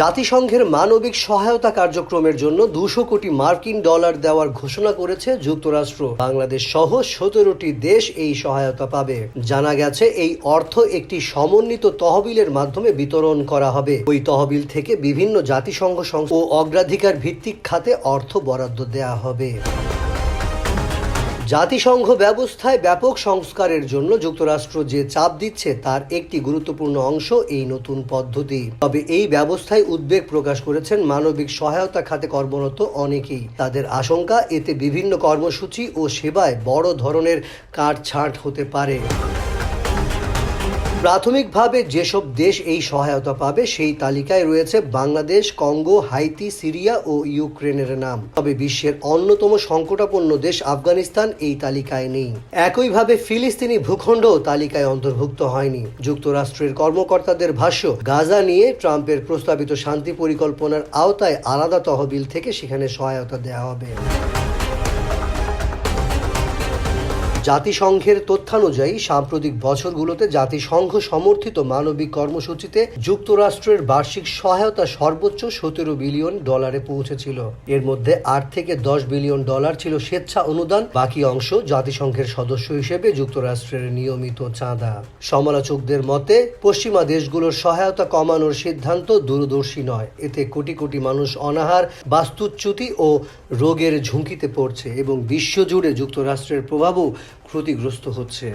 জাতিসংঘের মানবিক সহায়তা কার্যক্রমের জন্য দুশো কোটি মার্কিন ডলার দেওয়ার ঘোষণা করেছে যুক্তরাষ্ট্র। বাংলাদেশ সহ সতেরোটি দেশ এই সহায়তা পাবে। জানা গেছে, এই অর্থ একটি সমন্বিত তহবিলের মাধ্যমে বিতরণ করা হবে। ওই তহবিল থেকে বিভিন্ন জাতিসংঘ ও অগ্রাধিকার ভিত্তিক খাতে অর্থ বরাদ্দ দেওয়া হবে। জাতিসংঘ ব্যবস্থায় ব্যাপক সংস্কারের জন্য যুক্তরাষ্ট্র যে চাপ দিচ্ছে তার একটি গুরুত্বপূর্ণ অংশ এই নতুন পদ্ধতি। তবে এই ব্যবস্থায় উদ্বেগ প্রকাশ করেছেন মানবিক সহায়তা খাতে কর্মরত অনেকেই। তাদের আশঙ্কা, এতে বিভিন্ন কর্মসূচি ও সেবায় বড় ধরনের কাটছাঁট হতে পারে। প্রাথমিকভাবে যেসব দেশ এই সহায়তা পাবে, সেই তালিকায় রয়েছে বাংলাদেশ, কঙ্গো, হাইতি, সিরিয়া ও ইউক্রেনের নাম। তবে বিশ্বের অন্যতম সংকটাপন্ন দেশ আফগানিস্তান এই তালিকায় নেই। একইভাবে ফিলিস্তিনি ভূখণ্ডও তালিকায় অন্তর্ভুক্ত হয়নি। যুক্তরাষ্ট্রের কর্মকর্তাদের ভাষ্য, গাজা নিয়ে ট্রাম্পের প্রস্তাবিত শান্তি পরিকল্পনার আওতায় আলাদা তহবিল থেকে সেখানে সহায়তা দেওয়া হবে। জাতিসংঘের তথ্যানুযায়ী সাম্প্রতিক বছরগুলোতে জাতিসংঘ সমর্থিত মানবিক কর্মসূচিতে যুক্তরাষ্ট্রের বার্ষিক সহায়তা সর্বোচ্চ সতেরো বিলিয়ন ডলারে পৌঁছেছিল। এর মধ্যে আট থেকে দশ বিলিয়ন ডলার ছিল স্বেচ্ছা অনুদান, বাকি অংশ জাতিসংঘের সদস্য হিসেবে যুক্তরাষ্ট্রের নিয়মিত চাঁদা। সমালোচকদের মতে, পশ্চিমা দেশগুলোর সহায়তা কমানোর সিদ্ধান্ত দূরদর্শী নয়। এতে কোটি কোটি মানুষ অনাহার, বাস্তুচ্যুতি ও রোগের ঝুঁকিতে পড়ছে এবং বিশ্বজুড়ে যুক্তরাষ্ট্রের প্রভাবও ক্ষতিগ্রস্ত হচ্ছে।